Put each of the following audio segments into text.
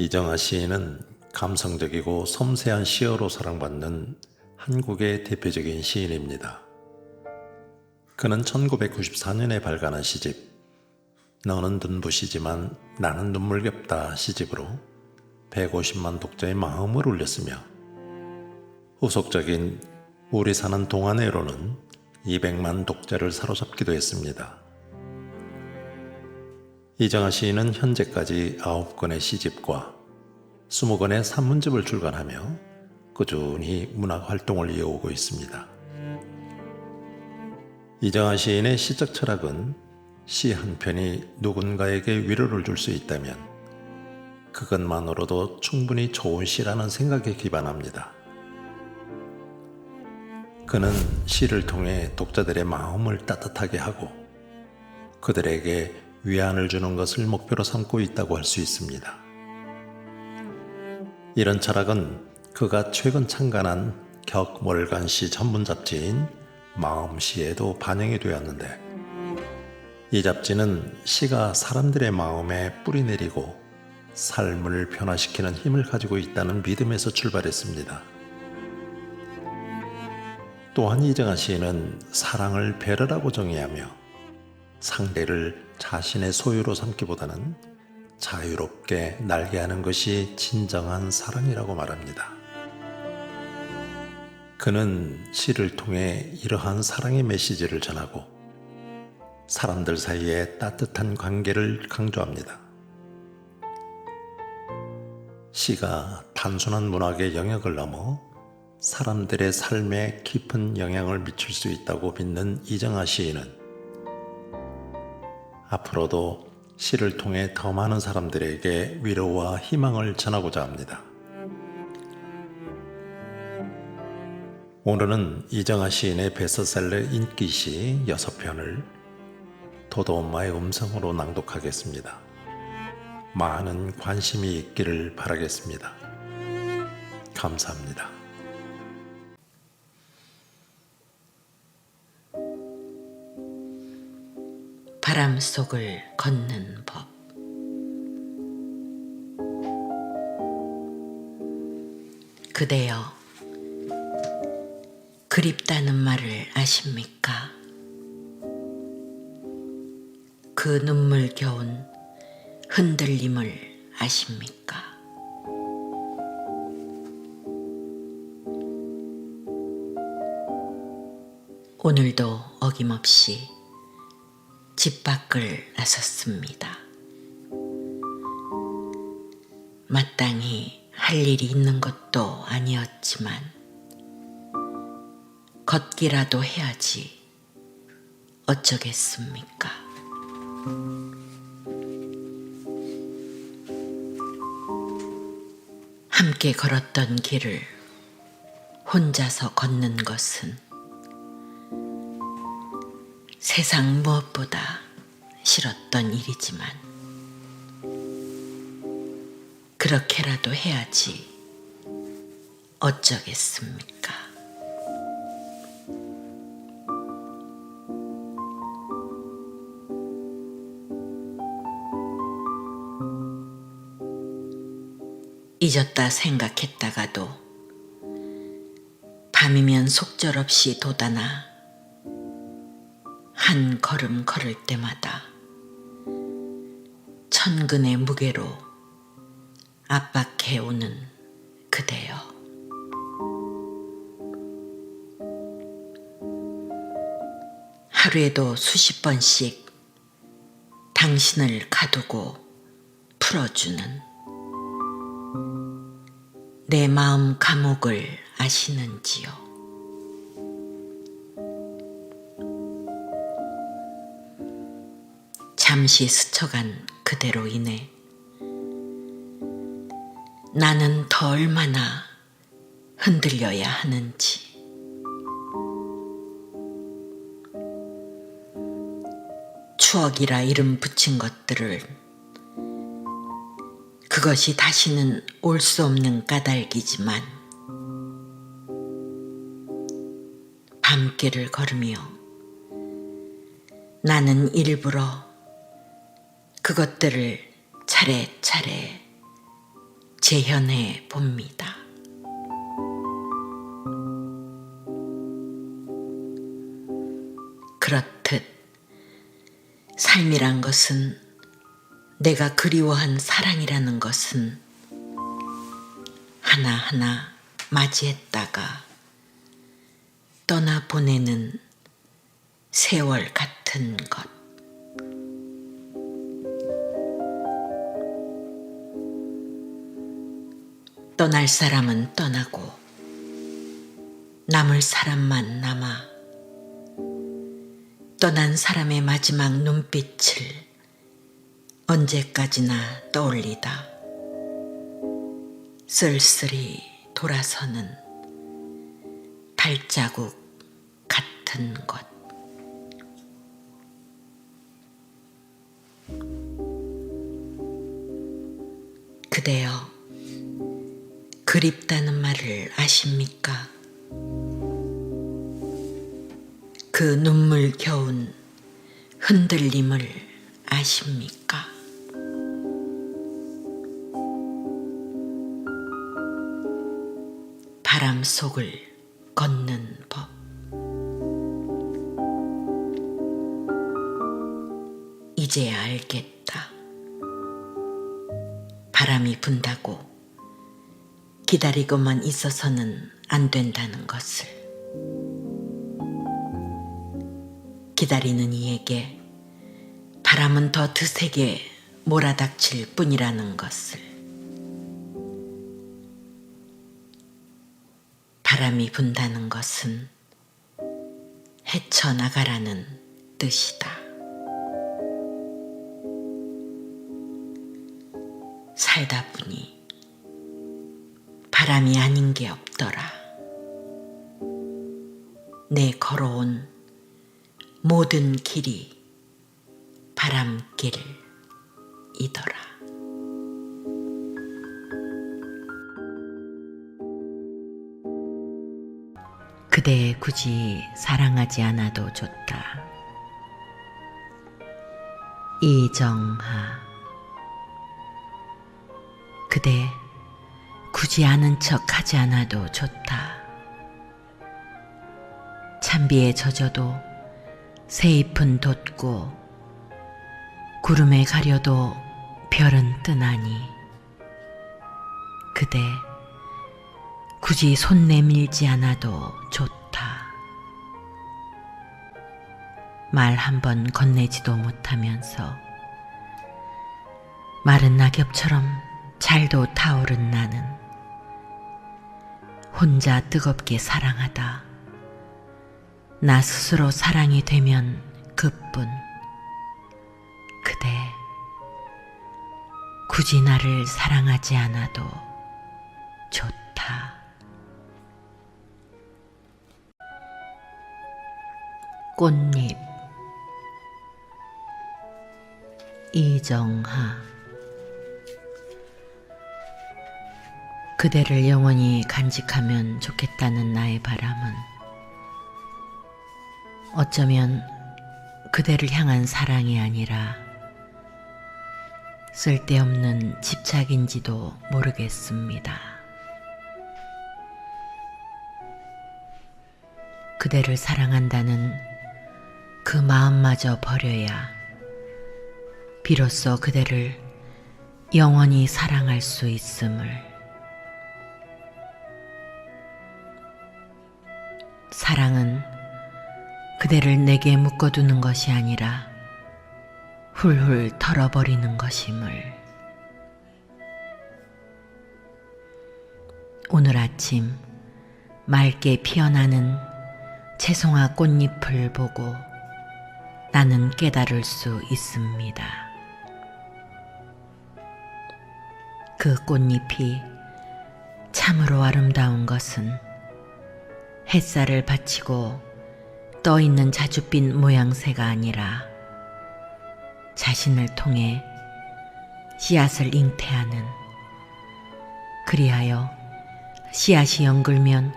이정아 시인은 감성적이고 섬세한 시어로 사랑받는 한국의 대표적인 시인입니다. 그는 1994년에 발간한 시집 너는 눈부시지만 나는 눈물겹다 시집으로 150만 독자의 마음을 울렸으며 후속적인 우리 사는 동안에로는 200만 독자를 사로잡기도 했습니다. 이정아 시인은 현재까지 9권의 시집과 20권의 산문집을 출간하며 꾸준히 문학 활동을 이어오고 있습니다. 이정아 시인의 시적 철학은 시 한 편이 누군가에게 위로를 줄 수 있다면 그것만으로도 충분히 좋은 시라는 생각에 기반합니다. 그는 시를 통해 독자들의 마음을 따뜻하게 하고 그들에게 위안을 주는 것을 목표로 삼고 있다고 할 수 있습니다. 이런 철학은 그가 최근 창간한 격월간시 전문 잡지인 마음시에도 반영이 되었는데 이 잡지는 시가 사람들의 마음에 뿌리 내리고 삶을 변화시키는 힘을 가지고 있다는 믿음에서 출발했습니다. 또한 이정아 시인은 사랑을 배려라고 정의하며 상대를 자신의 소유로 삼기보다는 자유롭게 날게 하는 것이 진정한 사랑이라고 말합니다. 그는 시를 통해 이러한 사랑의 메시지를 전하고 사람들 사이의 따뜻한 관계를 강조합니다. 시가 단순한 문학의 영역을 넘어 사람들의 삶에 깊은 영향을 미칠 수 있다고 믿는 이정아 시인은 앞으로도 시를 통해 더 많은 사람들에게 위로와 희망을 전하고자 합니다. 오늘은 이정아 시인의 베스트셀러 인기시 6편을 도도 엄마의 음성으로 낭독하겠습니다. 많은 관심이 있기를 바라겠습니다. 감사합니다. 바람 속을 걷는 법. 그대여, 그립다는 말을 아십니까? 그 눈물 겨운 흔들림을 아십니까? 오늘도 어김없이 집 밖을 나섰습니다. 마땅히 할 일이 있는 것도 아니었지만 걷기라도 해야지 어쩌겠습니까? 함께 걸었던 길을 혼자서 걷는 것은 세상 무엇보다 싫었던 일이지만 그렇게라도 해야지 어쩌겠습니까? 잊었다 생각했다가도 밤이면 속절없이 돋아나 한 걸음 걸을 때마다 천근의 무게로 압박해 오는 그대여. 하루에도 수십 번씩 당신을 가두고 풀어주는 내 마음 감옥을 아시는지요? 잠시 스쳐간 그대로 인해 나는 더 얼마나 흔들려야 하는지. 추억이라 이름 붙인 것들을 그것이 다시는 올 수 없는 까닭이지만 밤길을 걸으며 나는 일부러 그것들을 차례차례 재현해 봅니다. 그렇듯 삶이란 것은 내가 그리워한 사랑이라는 것은 하나하나 맞이했다가 떠나 보내는 세월 같은 것. 떠날 사람은 떠나고 남을 사람만 남아 떠난 사람의 마지막 눈빛을 언제까지나 떠올리다 쓸쓸히 돌아서는 발자국 같은 것. 그대여, 그립다는 말을 아십니까? 그 눈물 겨운 흔들림을 아십니까? 바람 속을 걷는 법. 이제야 알겠다. 바람이 분다고 기다리고만 있어서는 안 된다는 것을. 기다리는 이에게 바람은 더 드세게 몰아닥칠 뿐이라는 것을. 바람이 분다는 것은 헤쳐나가라는 뜻이다. 살다 보니 바람이 아닌 게 없더라. 내 걸어온 모든 길이 바람길이더라. 그대 굳이 사랑하지 않아도 좋다. 이정하. 그대 굳이 아는 척 하지 않아도 좋다. 찬비에 젖어도 새잎은 돋고 구름에 가려도 별은 뜨나니 그대 굳이 손 내밀지 않아도 좋다. 말 한 번 건네지도 못하면서 마른 낙엽처럼 잘도 타오른 나는 혼자 뜨겁게 사랑하다. 나 스스로 사랑이 되면 그뿐. 그대, 굳이 나를 사랑하지 않아도 좋다. 꽃잎 이정하 그대를 영원히 간직하면 좋겠다는 나의 바람은 어쩌면 그대를 향한 사랑이 아니라 쓸데없는 집착인지도 모르겠습니다. 그대를 사랑한다는 그 마음마저 버려야 비로소 그대를 영원히 사랑할 수 있음을 사랑은 그대를 내게 묶어두는 것이 아니라 훌훌 털어버리는 것임을 오늘 아침 맑게 피어나는 채송화 꽃잎을 보고 나는 깨달을 수 있습니다. 그 꽃잎이 참으로 아름다운 것은 햇살을 받치고 떠 있는 자줏빛 모양새가 아니라 자신을 통해 씨앗을 잉태하는 그리하여 씨앗이 연글면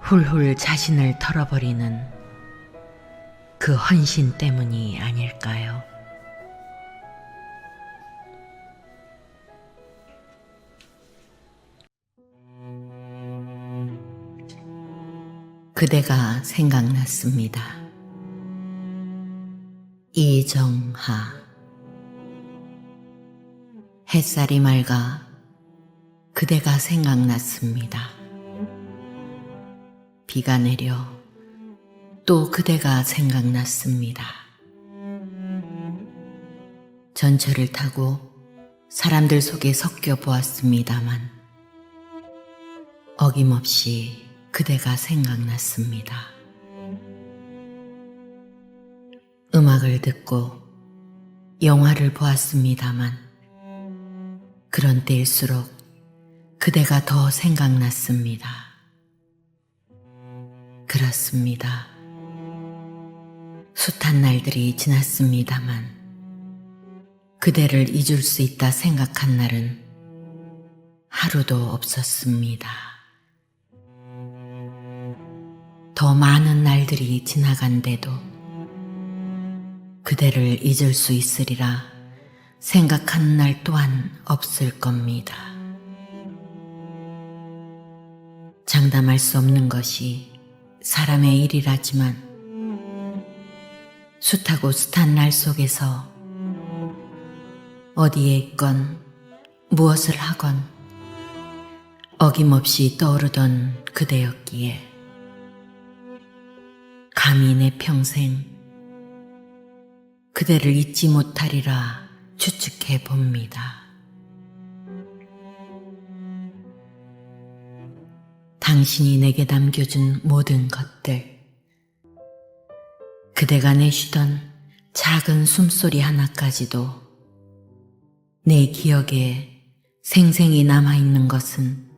훌훌 자신을 털어버리는 그 헌신 때문이 아닐까요? 그대가 생각났습니다. 이정하 햇살이 맑아 그대가 생각났습니다. 비가 내려 또 그대가 생각났습니다. 전철을 타고 사람들 속에 섞여 보았습니다만 어김없이 그대가 생각났습니다. 음악을 듣고 영화를 보았습니다만 그런 때일수록 그대가 더 생각났습니다. 그렇습니다. 숱한 날들이 지났습니다만 그대를 잊을 수 있다 생각한 날은 하루도 없었습니다. 더 많은 날들이 지나간데도 그대를 잊을 수 있으리라 생각하는 날 또한 없을 겁니다. 장담할 수 없는 것이 사람의 일이라지만 숱하고 숱한 날 속에서 어디에 있건 무엇을 하건 어김없이 떠오르던 그대였기에 감히 내 평생 그대를 잊지 못하리라 추측해 봅니다. 당신이 내게 남겨준 모든 것들, 그대가 내쉬던 작은 숨소리 하나까지도 내 기억에 생생히 남아있는 것은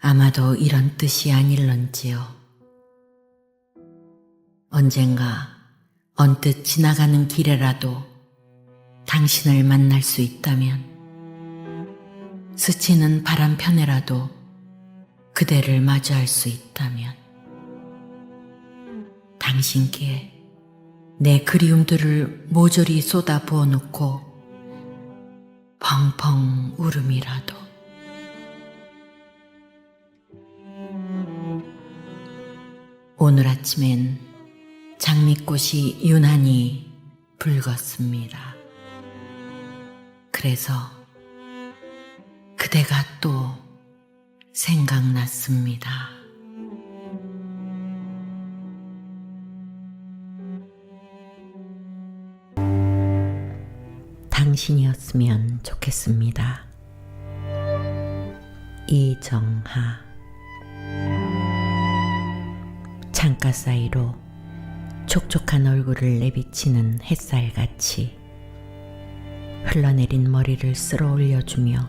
아마도 이런 뜻이 아닐런지요. 언젠가 언뜻 지나가는 길에라도 당신을 만날 수 있다면 스치는 바람편에라도 그대를 마주할 수 있다면 당신께 내 그리움들을 모조리 쏟아 부어놓고 펑펑 울음이라도. 오늘 아침엔 장미꽃이 유난히 붉었습니다. 그래서 그대가 또 생각났습니다. 당신이었으면 좋겠습니다. 이정하 창가 사이로 촉촉한 얼굴을 내비치는 햇살같이 흘러내린 머리를 쓸어 올려주며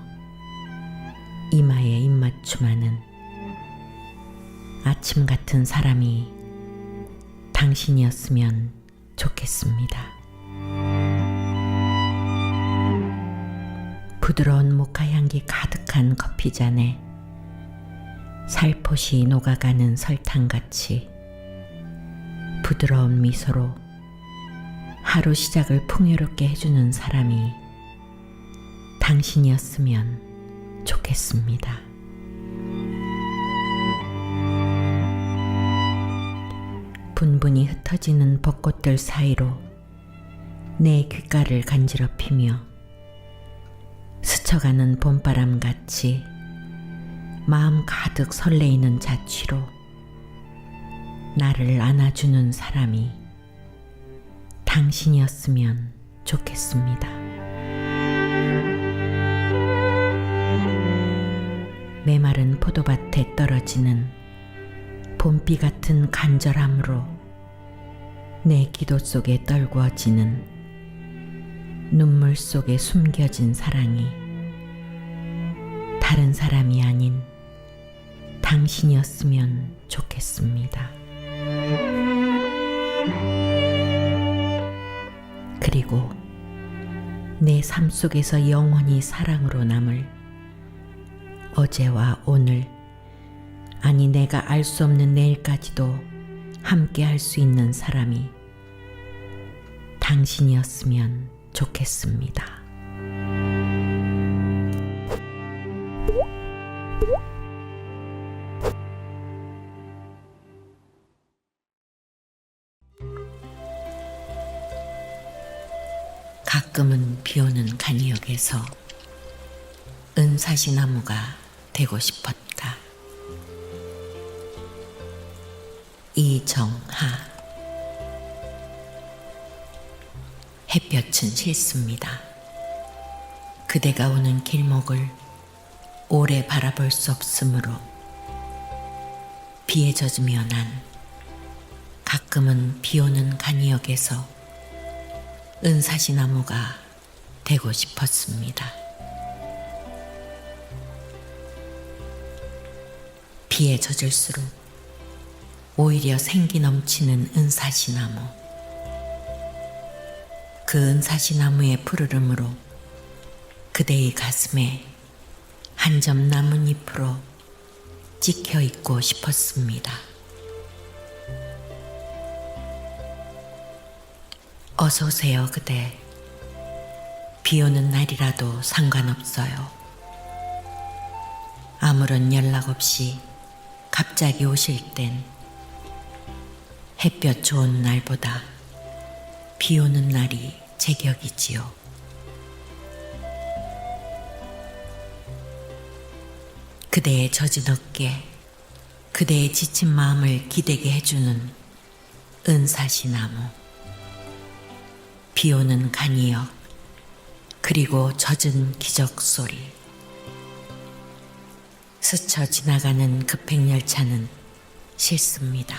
이마에 입맞춤하는 아침 같은 사람이 당신이었으면 좋겠습니다. 부드러운 모카 향기 가득한 커피잔에 살포시 녹아가는 설탕같이 부드러운 미소로 하루 시작을 풍요롭게 해주는 사람이 당신이었으면 좋겠습니다. 분분히 흩어지는 벚꽃들 사이로 내 귓가를 간지럽히며 스쳐가는 봄바람 같이 마음 가득 설레이는 자취로 나를 안아주는 사람이 당신이었으면 좋겠습니다. 메마른 포도밭에 떨어지는 봄비 같은 간절함으로 내 기도 속에 떨구어지는 눈물 속에 숨겨진 사랑이 다른 사람이 아닌 당신이었으면 좋겠습니다. 그리고 내 삶 속에서 영원히 사랑으로 남을 어제와 오늘, 아니 내가 알 수 없는 내일까지도 함께 할 수 있는 사람이 당신이었으면 좋겠습니다. 가끔은 비오는 간이역에서 은사시 나무가 되고 싶었다. 이정하 햇볕은 싫습니다. 그대가 오는 길목을 오래 바라볼 수 없으므로 비에 젖으며 난 가끔은 비 오는 간이역에서 은사시 나무가 되고 싶었습니다. 비에 젖을수록 오히려 생기 넘치는 은사시 나무. 그 은사시 나무의 푸르름으로 그대의 가슴에 한 점 나뭇잎으로 찍혀 있고 싶었습니다. 어서 오세요, 그대. 비 오는 날이라도 상관없어요. 아무런 연락 없이 갑자기 오실 땐 햇볕 좋은 날보다 비 오는 날이 제격이지요. 그대의 젖은 어깨, 그대의 지친 마음을 기대게 해주는 은사시 나무. 비 오는 간이역, 그리고 젖은 기적 소리. 스쳐 지나가는 급행열차는 싫습니다.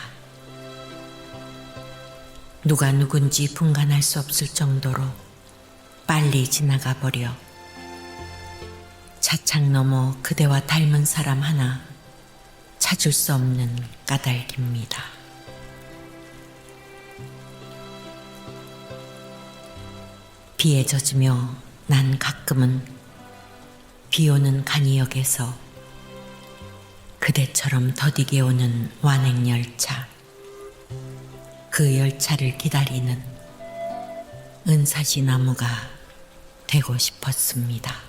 누가 누군지 분간할 수 없을 정도로 빨리 지나가 버려 차창 너머 그대와 닮은 사람 하나 찾을 수 없는 까닭입니다. 비에 젖으며 난 가끔은 비 오는 간이역에서 그대처럼 더디게 오는 완행열차 그 열차를 기다리는 은사시 나무가 되고 싶었습니다.